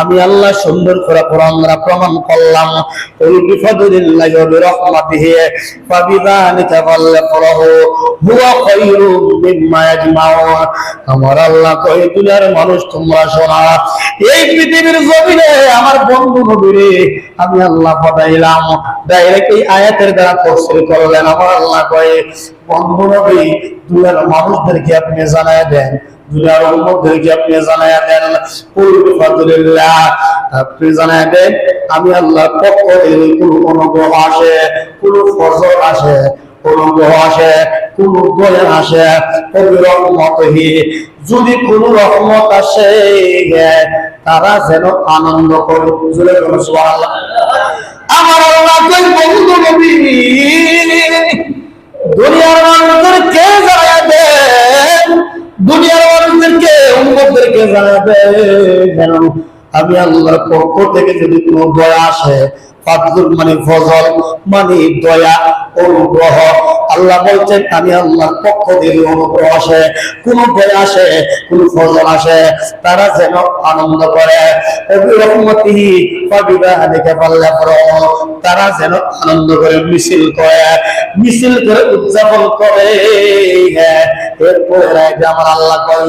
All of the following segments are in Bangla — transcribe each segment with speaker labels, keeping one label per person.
Speaker 1: আমি আল্লাহ সুন্দর করে প্রমাণ করলাম। ওই আমার আল্লাহ কই মানুষ, তোমরা শোনা। এই পৃথিবীর জমিনে আমার বন্ধু নবীরে আমি আল্লাহ পাঠাইলাম ডাইরেক্ট এই আয়াতের দ্বারা তফসিল করলেন। আমার আল্লাহ কয়ে দুনিয়ার মানুষদেরকে আপনি জানায় দেন আমি আল্লাহ পক্ষ কোনো অনুগ্রহ আসে কোনো ফজল আসে কোনো গ্রহ আসে আসে কবি যদি কোনো রহমত আসে, তারা যেন আনন্দ করে। জুড়ে কোনো আমার দুনিয়ার মানুষদের কে জানাবে? দুনিয়ার মানুষদেরকে উম্মতদেরকে জানাবে। কেন আমি আল্লাহর পক্ষ থেকে যদি কোনো দয়া আসে ফাদলুল মানে ফজল মানে দয়া, অনুগ্রহ। আল্লাহ বলছেন, আমি আল্লাহর পক্ষ থেকে অনুগ্রহ আসে, কোন দয়া আসে, কোন ফজল আসে। তারা যেন আনন্দ করে। তারা যেন আনন্দ করে, মিছিল করে মিছিল করে উদযাপন করে। এরপরে আমার আল্লাহ কয়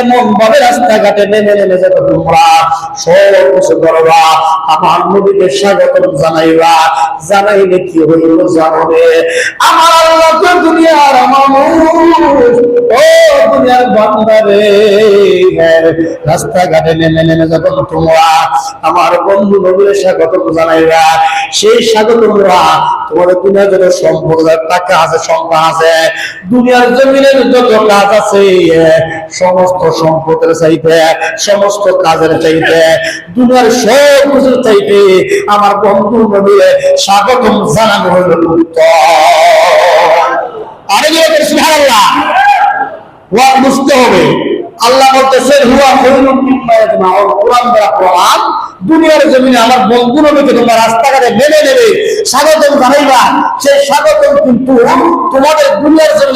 Speaker 1: এমন ভাবে নেমে নেমে যখন তোমরা সব কিছু করবা। আমার নবীকে স্বাগতম জানাইবা। জানাইলে কি হইল জানবে? আমার আল্লাহ তো দুনিয়ার মানুষ। ও দুনিয়ার রাস্তাঘাটে নেমে নেমে যখন তোমরা আমার বন্ধু নবীর স্বাগতম জানাইবা। সেই স্বাগতমরা তোমাদের দুনিয়ার যত সম্পদ টাকা আছে সন্তান আছে, দুনিয়ার জমিনের যত কাজ আছে, সমস্ত সম্পদের চাইতে, সমস্ত কাজের চাইতে, দুনিয়ার সব কিছুর চাইতে আমার বন্ধু নবীর স্বাগতম জানানো হইল আরে সুবহানাল্লাহ। বুঝতে হবে। আল্লাহ বলতেছেন হুয়া খৈরুম মিম্মা ইয়াজমাউন। কোরআন দ্বারা প্রমাণ দুনিয়ার জমিনে আমার বন্ধু নবীকে তোমরা রাস্তাঘাটে মেনে নেবে স্বাগতম জানাইবা। সেই স্বাগতম কিন্তু তোমাদের দুনিয়ার জমিনে